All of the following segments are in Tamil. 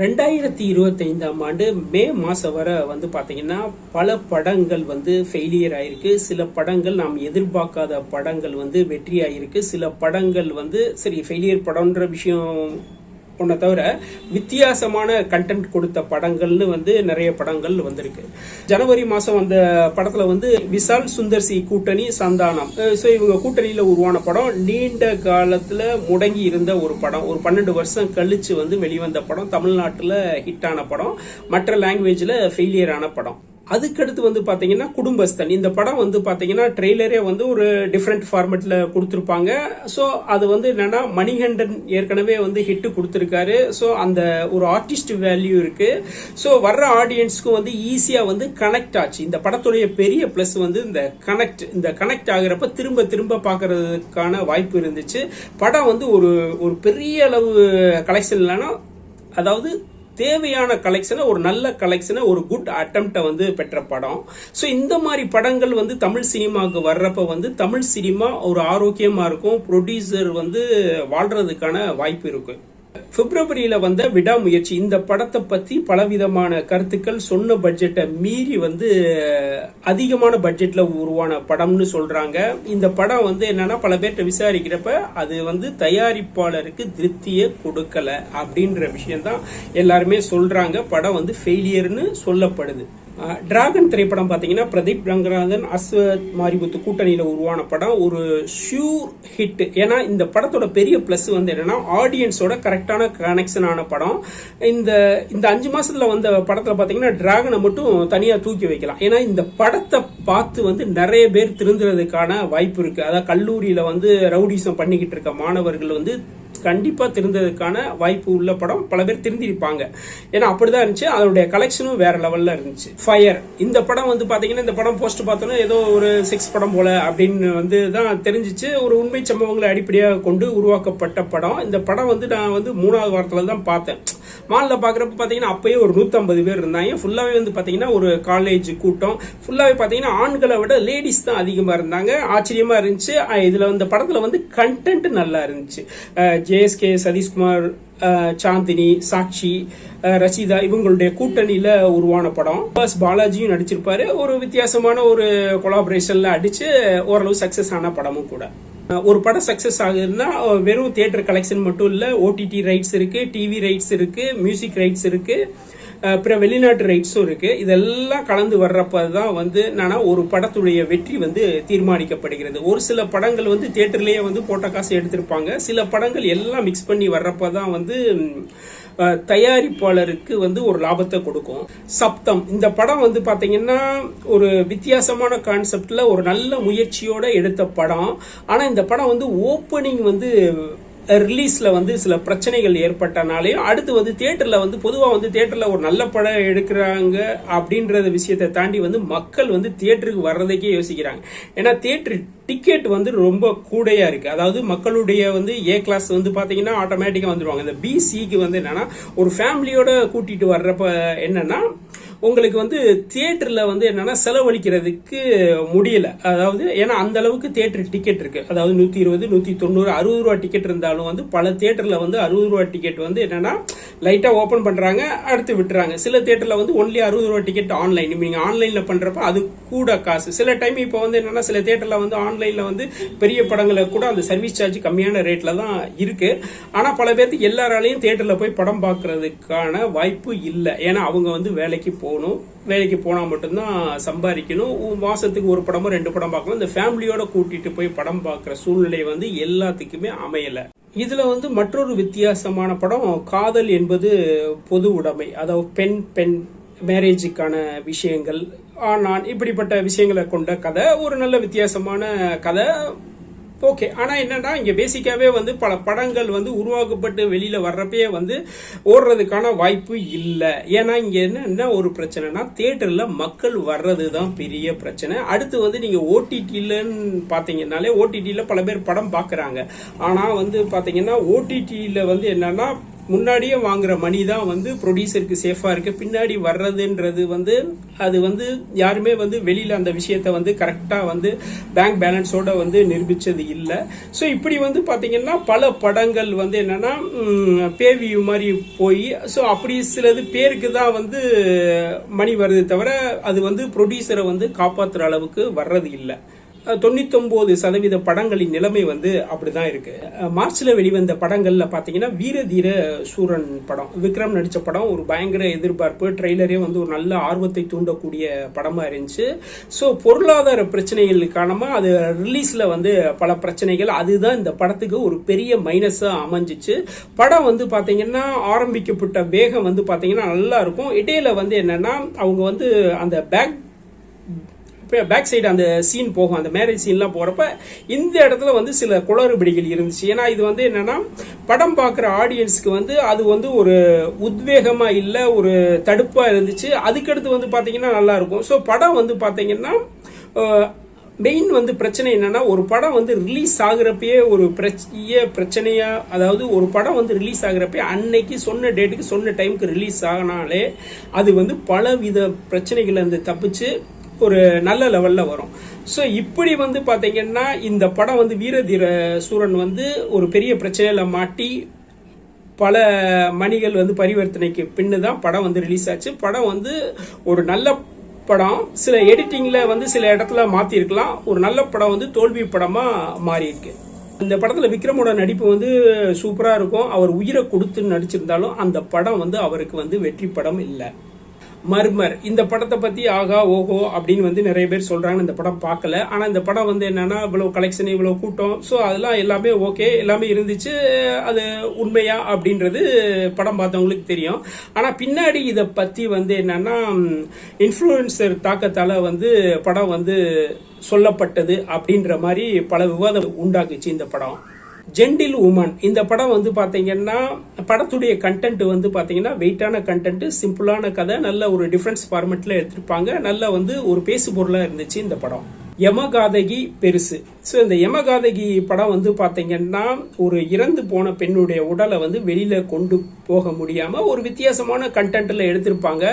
ரெண்டாயிரத்தி இருபத்தைந்தாம் ஆண்டு மே மாதம் வரை வந்து பார்த்தீங்கன்னா பல படங்கள் வந்து ஃபெயிலியர் ஆயிருக்கு. சில படங்கள் நாம் எதிர்பார்க்காத படங்கள் வந்து வெற்றி ஆயிருக்கு சில படங்கள் வந்து சரி ஃபெயிலியர் படம்ன்ற விஷயம் ஒன்றை தவிர வித்தியாசமான கண்டென்ட் கொடுத்த படங்கள்னு வந்து நிறைய படங்கள் வந்திருக்கு. ஜனவரி மாதம் அந்த படத்தில் வந்து விசால் சுந்தர் சி கூட்டணி சந்தானம். ஸோ இவங்க கூட்டணியில் உருவான படம் நீண்ட காலத்தில் முடங்கி இருந்த ஒரு படம். ஒரு பன்னெண்டு வருஷம் கழிச்சு வந்து வெளிவந்த படம். தமிழ்நாட்டில் ஹிட்டான படம். மற்ற லாங்குவேஜில் ஃபெயிலியரான படம். அதுக்கடுத்து வந்து பார்த்தீங்கன்னா குடும்பஸ்தன். இந்த படம் வந்து பார்த்தீங்கன்னா ட்ரெய்லரே வந்து ஒரு டிஃப்ரெண்ட் ஃபார்மேட்டில் கொடுத்துருப்பாங்க. ஸோ அது வந்து என்னன்னா மணிகண்டன் ஏற்கனவே வந்து ஹிட்டு கொடுத்துருக்காரு. ஸோ அந்த ஒரு ஆர்டிஸ்ட் வேல்யூ இருக்குது ஸோ வர்ற ஆடியன்ஸ்க்கும் வந்து ஈஸியாக வந்து கனெக்ட் ஆச்சு. இந்த படத்துடைய பெரிய ப்ளஸ் வந்து இந்த கனெக்ட் இந்த கனெக்ட் ஆகிறப்ப திரும்ப திரும்ப பார்க்கறதுக்கான வாய்ப்பு இருந்துச்சு. படம் வந்து ஒரு ஒரு பெரிய அளவு கலெக்ஷன் இல்லைன்னா அதாவது தேவையான கலெக்ஷனை ஒரு நல்ல கலெக்ஷனை ஒரு குட் அட்டம்ப்டை வந்து பெற்ற படம். ஸோ இந்த மாதிரி படங்கள் வந்து தமிழ் சினிமாவுக்கு வர்றப்ப வந்து தமிழ் சினிமா ஒரு ஆரோக்கியமாக இருக்கும் ப்ரொடியூசர் வந்து வாழ்கிறதுக்கான வாய்ப்பு இருக்கும் பிப்ரவரியில வந்த விடாமுயற்சி இந்த படத்தை பத்தி பலவிதமான கருத்துக்கள் சொன்ன பட்ஜெட்டை மீறி வந்து அதிகமான பட்ஜெட்ல உருவான படம்னு சொல்றாங்க. இந்த படம் வந்து என்னன்னா பல பேர்கிட்ட விசாரிக்கிறப்ப அது வந்து தயாரிப்பாளருக்கு திருப்தியை கொடுக்கல அப்படின்ற விஷயம் தான் எல்லாருமே சொல்றாங்க. படம் வந்து ஃபெயிலியர்னு சொல்லப்படுது. டிராகன் திரைப்படம் பார்த்தீங்கன்னா பிரதீப் ரங்கநாதன் அஸ்வத் மாரிபுத்து கூட்டணியில் உருவான படம். ஒரு ஷூர் ஹிட் ஏன்னா இந்த படத்தோட பெரிய ப்ளஸ் வந்து என்னன்னா ஆடியன்ஸோட கரெக்டான கனெக்ஷன் ஆன படம். இந்த இந்த அஞ்சு மாசத்துல வந்த படத்தில் பார்த்தீங்கன்னா டிராகனை மட்டும் தனியாக தூக்கி வைக்கலாம். ஏன்னா இந்த படத்தை பார்த்து வந்து நிறைய பேர் திருந்துறதுக்கான வாய்ப்பு இருக்கு. அதாவது கல்லூரியில் வந்து ரவுடிசம் பண்ணிக்கிட்டு இருக்க மாணவர்கள் வந்து கண்டிப்பாக திருந்ததுக்கான வாய்ப்பு உள்ள படம் பல பேர் திருந்திருப்பாங்க. ஏன்னா அப்படிதான் இருந்துச்சு. அதனுடைய கலெக்ஷனும் வேற லெவலில் இருந்துச்சு. ஃபயர் இந்த படம் வந்து பார்த்தீங்கன்னா இந்த படம் போஸ்ட் பார்த்தோன்னா ஏதோ ஒரு சிக்ஸ் படம் போல அப்படின்னு வந்து தான் தெரிஞ்சிச்சு. ஒரு உண்மை சம்பவங்களை அடிப்படையாக கொண்டு உருவாக்கப்பட்ட படம். இந்த படம் வந்து நான் வந்து மூணாவது வாரத்தில் தான் பார்த்தேன். மாலில் பார்க்குறப்ப பார்த்தீங்கன்னா அப்பயே ஒரு நூற்றம்பது பேர் இருந்தாங்க. ஃபுல்லாகவே வந்து பார்த்தீங்கன்னா ஒரு காலேஜ் கூட்டம். ஃபுல்லாகவே பார்த்தீங்கன்னா ஆண்களை விட லேடிஸ் தான் அதிகமாக இருந்தாங்க. ஆச்சரியமாக இருந்துச்சு. இதில் இந்த படத்தில் வந்து கண்டென்ட் நல்லா இருந்துச்சு. ஜேஎஸ்கே சதீஷ்குமார் சாந்தினி சாட்சி ரசிதா இவங்களுடைய கூட்டணியில உருவான படம். பஸ் பாலாஜியும் நடிச்சிருப்பாரு. ஒரு வித்தியாசமான ஒரு கொலாபரேஷன்ல அடிச்சு ஓரளவு சக்சஸ் ஆன படமும் கூட. ஒரு படம் சக்சஸ் ஆகுதுன்னா வெறும் தியேட்டர் கலெக்ஷன் மட்டும் இல்ல ஓடிடி ரைட்ஸ் இருக்கு டிவி ரைட்ஸ் இருக்கு மியூசிக் ரைட்ஸ் இருக்கு. அப்புறம் வெளிநாட்டு ரைட்ஸும் இருக்கு. இதெல்லாம் கலந்து வர்றப்ப தான் வந்து என்னன்னா ஒரு படத்துடைய வெற்றி வந்து தீர்மானிக்கப்படுகிறது. ஒரு சில படங்கள் வந்து தேட்டர்லேயே வந்து போட்ட காசு எடுத்திருப்பாங்க. சில படங்கள் எல்லாம் மிக்ஸ் பண்ணி வர்றப்ப தான் வந்து தயாரிப்பாளருக்கு வந்து ஒரு லாபத்தை கொடுக்கும். சப்தம். இந்த படம் வந்து பார்த்தீங்கன்னா ஒரு வித்தியாசமான கான்செப்டில் ஒரு நல்ல முயற்சியோடு எடுத்த படம். ஆனால் இந்த படம் வந்து ஓப்பனிங் வந்து ரிலீஸில் வந்து சில பிரச்சனைகள் ஏற்பட்டனாலையும் அடுத்து வந்து தேட்டரில் வந்து பொதுவாக வந்து தேட்டரில் ஒரு நல்ல படம் எடுக்கிறாங்க அப்படின்றத விஷயத்தை தாண்டி வந்து மக்கள் வந்து தியேட்டருக்கு வர்றதுக்கே யோசிக்கிறாங்க. ஏன்னா தியேட்டர் டிக்கெட் வந்து ரொம்ப கூடையாக இருக்குது அதாவது மக்களுடைய வந்து ஏ கிளாஸ் வந்து பார்த்தீங்கன்னா ஆட்டோமேட்டிக்காக வந்துடுவாங்க இந்த பிசிக்கு வந்து என்னென்னா ஒரு ஃபேமிலியோட கூட்டிகிட்டு வர்றப்ப என்னென்னா உங்களுக்கு வந்து தியேட்டரில் வந்து என்னென்னா செலவழிக்கிறதுக்கு முடியல. அதாவது ஏன்னா அந்த அளவுக்கு தியேட்டர் டிக்கெட் இருக்கு. அதாவது நூற்றி இருபது நூற்றி தொண்ணூறு அறுபது ரூபா டிக்கெட் இருந்தாலும் வந்து பல தியேட்டரில் வந்து அறுபது ரூபா டிக்கெட் வந்து என்னென்னா லைட்டாக ஓப்பன் பண்ணுறாங்க அடுத்து விட்டுறாங்க. சில தியேட்டரில் வந்து ஒன்லி அறுபது ரூபா டிக்கெட் ஆன்லைன் நீங்கள் ஆன்லைனில் பண்ணுறப்ப அது கூட காசு. சில டைம் இப்போ வந்து என்னென்னா சில தேட்டரில் வந்து ஆன்லைனில் வந்து பெரிய படங்களை கூட அந்த சர்வீஸ் சார்ஜ் கம்மியான ரேட்டில் தான் இருக்கு. ஆனால் பல பேர்த்து எல்லாராலையும் தேட்டரில் போய் படம் பார்க்கறதுக்கான வாய்ப்பு இல்லை. ஏன்னா அவங்க வந்து வேலைக்கு போகணும். வேலைக்கு போனால் மட்டும்தான் சம்பாதிக்கணும். மாதத்துக்கு ஒரு படமோ ரெண்டு படம் பார்க்கணும். இந்த ஃபேமிலியோட கூட்டிகிட்டு போய் படம் பார்க்குற சூழ்நிலை வந்து எல்லாத்துக்குமே அமையலை. இதில் வந்து மற்றொரு வித்தியாசமான படம் காதல் என்பது பொது உடைமை. அதாவது பெண் பெண் மேரேஜுக்கான விஷயங்கள். நான் இப்படிப்பட்ட விஷயங்களை கொண்ட கதை. ஒரு நல்ல வித்தியாசமான கதை. ஓகே ஆனால் என்னன்னா இங்கே பேசிக்காகவே வந்து பல படங்கள் வந்து உருவாக்கப்பட்டு வெளியில் வர்றப்பயே வந்து ஓடுறதுக்கான வாய்ப்பு இல்லை. ஏன்னா இங்கே என்ன ஒரு பிரச்சனைனா தேட்டரில் மக்கள் வர்றது தான் பெரிய பிரச்சனை. அடுத்து வந்து நீங்கள் ஓடிடியிலன்னு பார்த்தீங்கன்னாலே ஓடிடியில் பல பேர் படம் பார்க்குறாங்க ஆனால் வந்து பார்த்தீங்கன்னா ஓடிடியில் வந்து என்னென்னா முன்னாடியே வாங்குற மணி தான் வந்து ப்ரொடியூசருக்கு சேஃபாக இருக்கு. பின்னாடி வர்றதுன்றது வந்து அது வந்து யாருமே வந்து வெளியில் அந்த விஷயத்தை வந்து கரெக்டாக வந்து பேங்க் பேலன்ஸோட வந்து நிரூபித்தது இல்லை. ஸோ இப்படி வந்து பார்த்தீங்கன்னா பல படங்கள் வந்து என்னன்னா பேவியூ மாதிரி போய் ஸோ அப்படி சிலது பேருக்கு தான் வந்து மணி வருது தவிர அது வந்து ப்ரொடியூசரை வந்து காப்பாற்றுற அளவுக்கு வர்றது இல்லை. தொண்ணூத்தொன்பது சதவீத படங்களின் நிலைமை வந்து அப்படிதான் இருக்கு. மார்ச்ல வெளிவந்த படங்கள்ல பாத்தீங்கன்னா வீர தீர சூரன் படம் விக்ரம் நடிச்ச படம் ஒரு பயங்கர எதிர்பார்ப்பு ட்ரெய்லரே வந்து ஒரு நல்ல ஆர்வத்தை தூண்டக்கூடிய படமா இருந்துச்சு. ஸோ பொருளாதார பிரச்சனைகள் காரணமா அது ரிலீஸ்ல வந்து பல பிரச்சனைகள் அதுதான் இந்த படத்துக்கு ஒரு பெரிய மைனஸா அமைஞ்சிச்சு. படம் வந்து பாத்தீங்கன்னா ஆரம்பிக்கப்பட்ட வேகம் வந்து பாத்தீங்கன்னா நல்லா இருக்கும். இடையில வந்து என்னன்னா அவங்க வந்து அந்த பேக் பேக் சைடு அந்த சீன் போகும். அந்த மேரேஜ் சீன்லாம் போகிறப்ப இந்த இடத்துல வந்து சில குளறுபடிகள் இருந்துச்சு. ஏன்னா இது வந்து என்னென்னா படம் பார்க்குற ஆடியன்ஸுக்கு வந்து அது வந்து ஒரு உத்வேகமாக இல்லை ஒரு தடுப்பாக இருந்துச்சு. அதுக்கடுத்து வந்து பார்த்தீங்கன்னா நல்லாயிருக்கும் ஸோ படம் வந்து பார்த்தீங்கன்னா மெயின் வந்து பிரச்சனை என்னன்னா ஒரு படம் வந்து ரிலீஸ் ஆகுறப்பயே ஒரு பிரச்சனைய பிரச்சனையா அதாவது ஒரு படம் வந்து ரிலீஸ் ஆகுறப்பே அன்னைக்கு சொன்ன டேட்டுக்கு சொன்ன டைமுக்கு ரிலீஸ் ஆகினாலே அது வந்து பலவித பிரச்சனைகள் வந்து தப்பிச்சு ஒரு நல்ல லெவலில் வரும். ஸோ இப்படி வந்து பார்த்தீங்கன்னா இந்த படம் வந்து வீரதீர சூரன் வந்து ஒரு பெரிய பிரச்சனையில் மாட்டி பல மணிகள் வந்து பரிவர்த்தனைக்கு பின்னு தான் படம் வந்து ரிலீஸ் ஆச்சு. படம் வந்து ஒரு நல்ல படம். சில எடிட்டிங்கில் வந்து சில இடத்துல மாற்றிருக்கலாம் ஒரு நல்ல படம் வந்து தோல்வி படமாக மாறியிருக்கு. அந்த இந்த விக்ரமோட நடிப்பு வந்து சூப்பராக இருக்கும். அவர் உயிரை கொடுத்து நடிச்சிருந்தாலும் அந்த படம் வந்து அவருக்கு வந்து வெற்றி படம் இல்லை. மர்மர். இந்த படத்தை பத்தி ஆகா ஓஹோ அப்படின்னு வந்து நிறைய பேர் சொல்றாங்க. இந்த படம் பார்க்கல. ஆனா இந்த படம் வந்து என்னன்னா இவ்வளவு கலெக்ஷன் இவ்வளவு கூட்டம். ஸோ அதெல்லாம் எல்லாமே ஓகே எல்லாமே இருந்துச்சு. அது உண்மையா அப்படின்றது படம் பார்த்தவங்களுக்கு தெரியும். ஆனா பின்னாடி இதை பத்தி வந்து என்னன்னா இன்ஃப்ளூயன்சர் தாக்கத்தால வந்து படம் வந்து சொல்லப்பட்டது அப்படின்ற மாதிரி பல விவாதம் உண்டாக்குச்சு இந்த படம். ஜென்டில் உமன் இந்த படம் வந்து பார்த்தீங்கன்னா படத்துடைய கண்டென்ட் வந்து பார்த்தீங்கன்னா வெயிட்டான கண்டென்ட் சிம்பிளான கதை நல்ல ஒரு டிஃப்ரென்ஸ் ஃபார்மெட்டில் எடுத்திருப்பாங்க. நல்ல வந்து ஒரு பேசு பொருளாக இருந்துச்சு இந்த படம். யமகாதகி பெருசு. ஸோ இந்த யமகாதகி படம் வந்து பார்த்தீங்கன்னா ஒரு இறந்து போன பெண்ணுடைய உடலை வந்து வெளியில் கொண்டு போக முடியாமல் ஒரு வித்தியாசமான கண்டென்ட்டில் எடுத்திருப்பாங்க.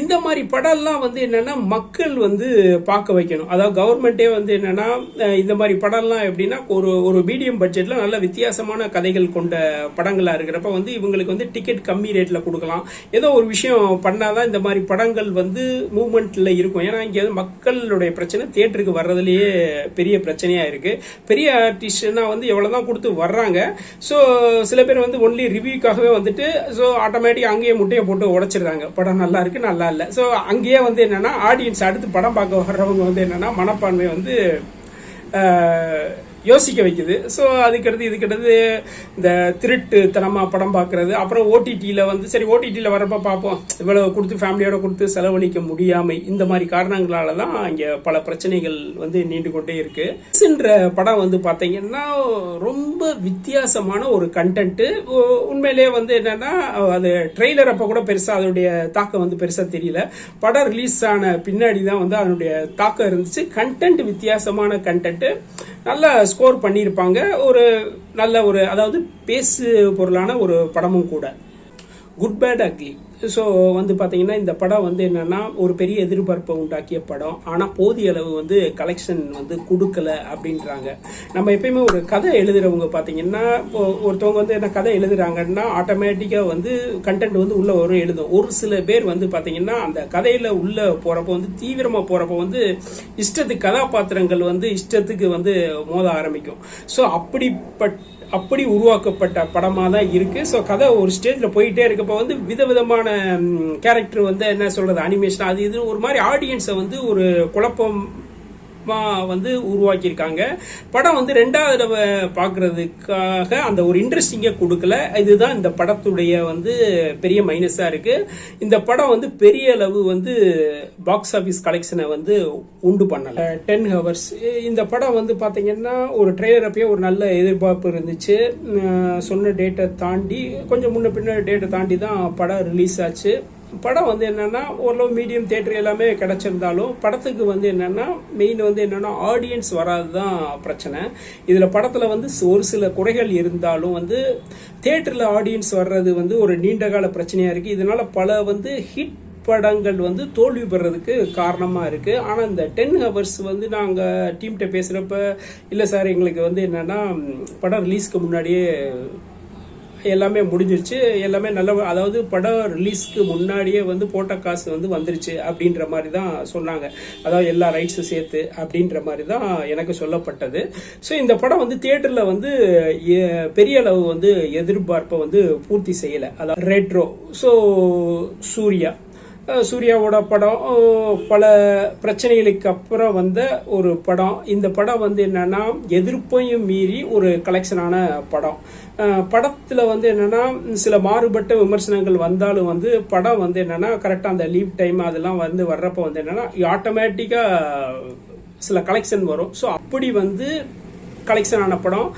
இந்த மாதிரி படம்லாம் வந்து என்னென்னா மக்கள் வந்து பார்க்க வைக்கணும். அதாவது கவர்மெண்ட்டே வந்து என்னென்னா இந்த மாதிரி படம்லாம் எப்படின்னா ஒரு ஒரு மீடியம் பட்ஜெட்டில் நல்ல வித்தியாசமான கதைகள் கொண்ட படங்களாக இருக்கிறப்ப வந்து இவங்களுக்கு வந்து டிக்கெட் கம்மி ரேட்டில் கொடுக்கலாம். ஏதோ ஒரு விஷயம் பண்ணாதான் இந்த மாதிரி படங்கள் வந்து மூவ்மெண்ட்டில் இருக்கும். ஏன்னா இங்கே மக்களுடைய பிரச்சனை தியேட்டருக்கு வர்றதுலேயே பெரிய பிரச்சனையாக இருக்கு. பெரிய ஆர்டிஸ்ட்னா வந்து எவ்வளவுதான் கொடுத்து வர்றாங்க. ஸோ சில பேர் வந்து ஒன்லி ரிவ்யூக்காகவே வந்துட்டு ஸோ ஆட்டோமேட்டிக் அங்கேயே முட்டையை போட்டு உடைச்சிடுறாங்க. படம் நல்லா இருக்கு நல்லா இல்லை. ஸோ அங்கேயே வந்து என்னன்னா ஆடியன்ஸ் அடுத்து படம் பார்க்க வர்றவங்க வந்து என்னன்னா மனப்பான்மை வந்து யோசிக்க வைக்குது. ஸோ அதுக்கடுத்து இதுக்கடுத்து இந்த திருட்டு தனமாக படம் பார்க்கறது அப்புறம் ஓடிடியில் வந்து சரி ஓடிடியில் வரப்போ பார்ப்போம் இவ்வளோ கொடுத்து ஃபேமிலியோட கொடுத்து செலவழிக்க முடியாமை இந்த மாதிரி காரணங்களால தான் இங்கே பல பிரச்சனைகள் வந்து நீண்டு கொண்டே இருக்குது படம் வந்து பார்த்தீங்கன்னா ரொம்ப வித்தியாசமான ஒரு கண்டென்ட்டு உண்மையிலேயே வந்து என்னென்னா அது ட்ரெய்லர் அப்போ கூட பெருசாக அதனுடைய தாக்கம் வந்து பெருசாக தெரியல. படம் ரிலீஸ் ஆன பின்னாடி தான் வந்து அதனுடைய தாக்கம் இருந்துச்சு. கண்டென்ட் வித்தியாசமான கண்டென்ட்டு நல்ல ஸ்கோர் பண்ணியிருப்பாங்க. ஒரு நல்ல ஒரு அதாவது பேசு பொருளான ஒரு படமும் கூட. குட் பேட் அக்லி ஸோ வந்து பார்த்தீங்கன்னா இந்த படம் வந்து என்னென்னா ஒரு பெரிய எதிர்பார்ப்பை உண்டாக்கிய படம். ஆனால் போதிய அளவு வந்து கலெக்ஷன் வந்து கொடுக்கல அப்படின்றாங்க. நம்ம எப்பயுமே ஒரு கதை எழுதுறவங்க பார்த்தீங்கன்னா ஒருத்தவங்க வந்து என்ன கதை எழுதுறாங்கன்னா ஆட்டோமேட்டிக்காக வந்து கண்டென்ட் வந்து உள்ள வரும் எழுதும். ஒரு சில பேர் வந்து பார்த்தீங்கன்னா அந்த கதையில் உள்ள போகிறப்போ வந்து தீவிரமாக போகிறப்போ வந்து இஷ்டத்துக்கு கதாபாத்திரங்கள் வந்து இஷ்டத்துக்கு வந்து மோத ஆரம்பிக்கும். ஸோ அப்படிப்பட்ட அப்படி உருவாக்கப்பட்ட படமாக தான் இருக்குது ஸோ கதை ஒரு ஸ்டேஜில் போயிட்டே இருக்கப்போ வந்து விதவிதமான கேரக்டர் வந்து என்ன சொல்கிறது அனிமேஷன் அது இது ஒரு மாதிரி ஆடியன்ஸை வந்து ஒரு குழப்பம் வந்து உருவாக்கியிருக்காங்க. படம் வந்து ரெண்டாவது தடவை பார்க்குறதுக்காக அந்த ஒரு இன்ட்ரெஸ்டிங்கை கொடுக்கல. இதுதான் இந்த படத்துடைய வந்து பெரிய மைனஸாக இருக்குது இந்த படம் வந்து பெரிய அளவு வந்து பாக்ஸ் ஆஃபீஸ் கலெக்ஷனை வந்து உண்டு பண்ணல. டென் ஹவர்ஸ் இந்த படம் வந்து பார்த்தீங்கன்னா ஒரு ட்ரெய்லர் அப்பயே ஒரு நல்ல எதிர்பார்ப்பு இருந்துச்சு. சொன்ன டேட்டை தாண்டி கொஞ்சம் முன்ன பின்ன டேட்டை தாண்டி தான் படம் ரிலீஸ் ஆச்சு. படம் வந்து என்னென்னா ஓரளவு மீடியம் தேட்டர் எல்லாமே கிடச்சிருந்தாலும் படத்துக்கு வந்து என்னென்னா மெயின் வந்து என்னென்னா ஆடியன்ஸ் வராது தான் பிரச்சனை. இதில் படத்தில் வந்து ஒரு சில குறைகள் இருந்தாலும் வந்து தேட்டரில் ஆடியன்ஸ் வர்றது வந்து ஒரு நீண்டகால பிரச்சனையாக இருக்குது இதனால் பல வந்து ஹிட் படங்கள் வந்து தோல்வி பெறதுக்கு காரணமாக இருக்குது ஆனால் இந்த டென் ஹவர்ஸ் வந்து நாங்கள் டீம்கிட்ட பேசுகிறப்ப இல்லை சார் எங்களுக்கு வந்து என்னென்னா படம் ரிலீஸ்க்கு முன்னாடியே எல்லாமே முடிஞ்சிருச்சு. எல்லாமே நல்ல அதாவது படம் ரிலீஸ்க்கு முன்னாடியே வந்து போட்ட காசு வந்து வந்துருச்சு அப்படின்ற மாதிரி தான் சொன்னாங்க. அதாவது எல்லா ரைட்ஸும் சேர்த்து அப்படின்ற மாதிரி தான் எனக்கு சொல்லப்பட்டது. ஸோ இந்த படம் வந்து தியேட்டரில் வந்து எ- பெரிய அளவு வந்து எதிர்பார்ப்பை வந்து பூர்த்தி செய்யலை. அதாவது ரெட்ரோ ஸோ சூர்யா. சூர்யாவோட படம் பல பிரச்சனைகளுக்கு அப்புறம் வந்த ஒரு படம். இந்த படம் வந்து என்னென்னா எதிர்ப்பையும் மீறி ஒரு கலெக்ஷனான படம். படத்தில் வந்து என்னன்னா சில மாறுபட்ட விமர்சனங்கள் வந்தாலும் வந்து படம் வந்து என்னென்னா கரெக்டாக அந்த லீவ் டைம் அதெல்லாம் வந்து வர்றப்போ வந்து என்னென்னா ஆட்டோமேட்டிக்காக சில கலெக்ஷன் வரும். ஸோ அப்படி வந்து கலெக்ஷன் ஆன படம்.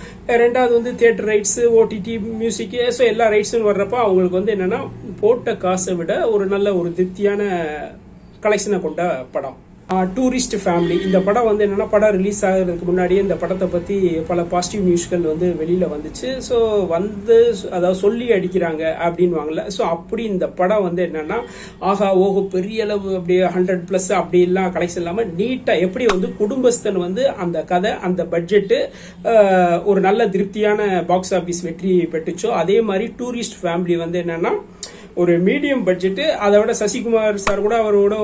ரெண்டாவது வந்து theatre rights OTT music so எல்லா ரைட்ஸும் வர்றப்போ அவங்களுக்கு வந்து என்னென்னா போட்ட காசை விட ஒரு நல்ல ஒரு திருப்தியான கலெக்ஷனை கொண்ட படம். டூரிஸ்ட் ஃபேமிலி இந்த படம் வந்து என்னென்னா படம் ரிலீஸ் ஆகிறதுக்கு முன்னாடியே இந்த படத்தை பற்றி பல பாசிட்டிவ் நியூஸ்கள் வந்து வெளியில் வந்துச்சு. ஸோ வந்து அதாவது சொல்லி அடிக்கிறாங்க அப்படின்வாங்கல்ல ஸோ அப்படி இந்த படம் வந்து என்னென்னா ஆஹா ஓஹோ பெரிய அளவு அப்படியே ஹண்ட்ரட் ப்ளஸ் அப்படிலாம் கலெக்ஷன் இல்லாமல் நீட்டாக எப்படி வந்து குடும்பஸ்தன் வந்து அந்த கதை அந்த பட்ஜெட்டு ஒரு நல்ல திருப்தியான பாக்ஸ் ஆஃபீஸ் வெற்றி பெற்றுச்சோ அதே மாதிரி டூரிஸ்ட் ஃபேமிலி வந்து என்னென்னா ஒரு மீடியம் பட்ஜெட்டு அதை விட சசிகுமார் சார் கூட அவரோட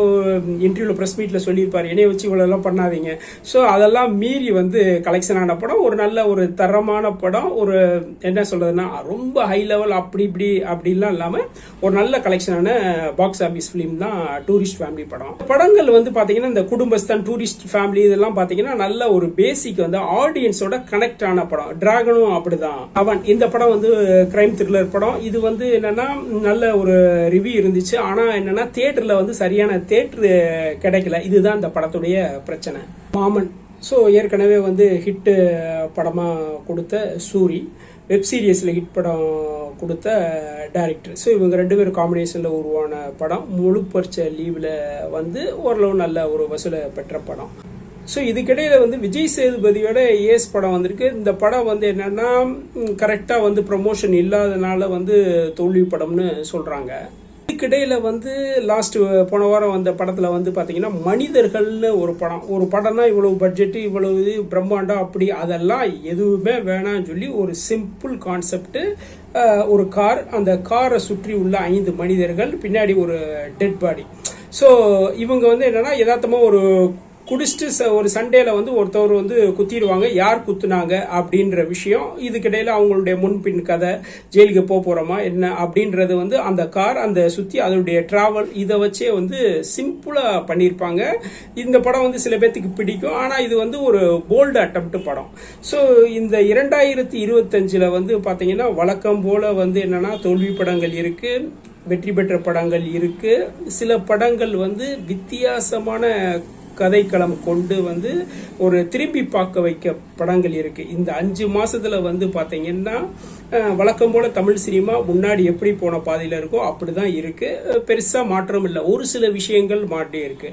இன்டர்வியூவில் ப்ரெஸ் மீட்டில் சொல்லியிருப்பார். என்னைய வச்சு இவ்வளோலாம் பண்ணாதீங்க. ஸோ அதெல்லாம் மீறி வந்து கலெக்ஷன் ஆன படம். ஒரு நல்ல ஒரு தரமான படம். ஒரு என்ன சொல்கிறதுனா ரொம்ப ஹை லெவல் அப்படி இப்படி அப்படிலாம் இல்லாமல் ஒரு நல்ல கலெக்ஷனான பாக்ஸ் ஆஃபீஸ் ஃபிலிம் தான் டூரிஸ்ட் ஃபேமிலி படம். படங்கள் வந்து பார்த்தீங்கன்னா இந்த குடும்பஸ்தான் டூரிஸ்ட் ஃபேமிலி இதெல்லாம் பார்த்தீங்கன்னா நல்ல ஒரு பேசிக் வந்து ஆடியன்ஸோட கனெக்ட் ஆன படம். டிராகனும் அப்படிதான். அவன் இந்த படம் வந்து கிரைம் த்ரில்லர் படம். இது வந்து என்னன்னா நல்ல ஒரு ரிவ்யூ இருந்துச்சு. ஆனால் என்னென்னா தேட்டரில் வந்து சரியான தேட்ரு கிடைக்கல. இதுதான் இந்த படத்துடைய பிரச்சனை. மாமன். ஸோ ஏற்கனவே வந்து ஹிட்டு படமாக கொடுத்த சூரி. வெப் சீரியஸில் ஹிட் படம் கொடுத்த டேரக்டர் ஸோ இவங்க ரெண்டு பேரும் காம்பினேஷனில் உருவான படம். முழு பறிச்ச லீவில் வந்து ஓரளவு நல்ல ஒரு வசூலை பெற்ற படம். ஸோ இதுக்கிடையில் வந்து விஜய் சேதுபதியோட ஏஸ் படம் வந்திருக்கு. இந்த படம் வந்து என்னென்னா கரெக்டாக வந்து ப்ரமோஷன் இல்லாதனால வந்து தோல்வி படம்னு சொல்கிறாங்க இதுக்கிடையில் வந்து லாஸ்ட் போன வாரம் வந்த படத்தில் வந்து பார்த்தீங்கன்னா மனிதர்கள்னு ஒரு படம். ஒரு படம்னா இவ்வளவு பட்ஜெட்டு இவ்வளவு இது பிரம்மாண்டம் அப்படி அதெல்லாம் எதுவுமே வேணாம்னு சொல்லி ஒரு சிம்பிள் கான்செப்ட்டு ஒரு கார் அந்த காரை சுற்றி உள்ள ஐந்து மனிதர்கள் பின்னாடி ஒரு டெட் பாடி ஸோ இவங்க வந்து என்னென்னா யதார்த்தமாக ஒரு குடிச்சிட்டு ச- ஒரு சண்டேல வந்து ஒருத்தவர் வந்து குத்திடுவாங்க. யார் குத்துனாங்க அப்படின்ற விஷயம் இதுக்கிடையில அவங்களுடைய முன்பின் கதை ஜெயிலுக்கு போக போறோமா என்ன அப்படின்றது வந்து அந்த கார் அந்த சுத்தி அதனுடைய டிராவல் இதை வச்சே வந்து சிம்பிளா பண்ணியிருப்பாங்க. இந்த படம் வந்து சில பேர்த்துக்கு பிடிக்கும். ஆனா இது வந்து ஒரு போல்டு அட்டம்ப்ட் படம். ஸோ இந்த இரண்டாயிரத்தி இருபத்தஞ்சில் வந்து பார்த்தீங்கன்னா வழக்கம் போல வந்து என்னன்னா தோல்வி படங்கள் இருக்கு வெற்றி பெற்ற படங்கள் இருக்கு. சில படங்கள் வந்து வித்தியாசமான கதைக்களம் கொண்டு வந்து ஒரு திரும்பி பார்க்க வைக்க படங்கள் இருக்கு. இந்த அஞ்சு மாசத்துல வந்து பாத்தீங்கன்னா அஹ், வழக்கம் போல தமிழ் சினிமா முன்னாடி எப்படி போன பாதையில இருக்கோ அப்படிதான் இருக்கு. பெருசா மாற்றம் இல்லை ஒரு சில விஷயங்கள் மாட்டி இருக்கு.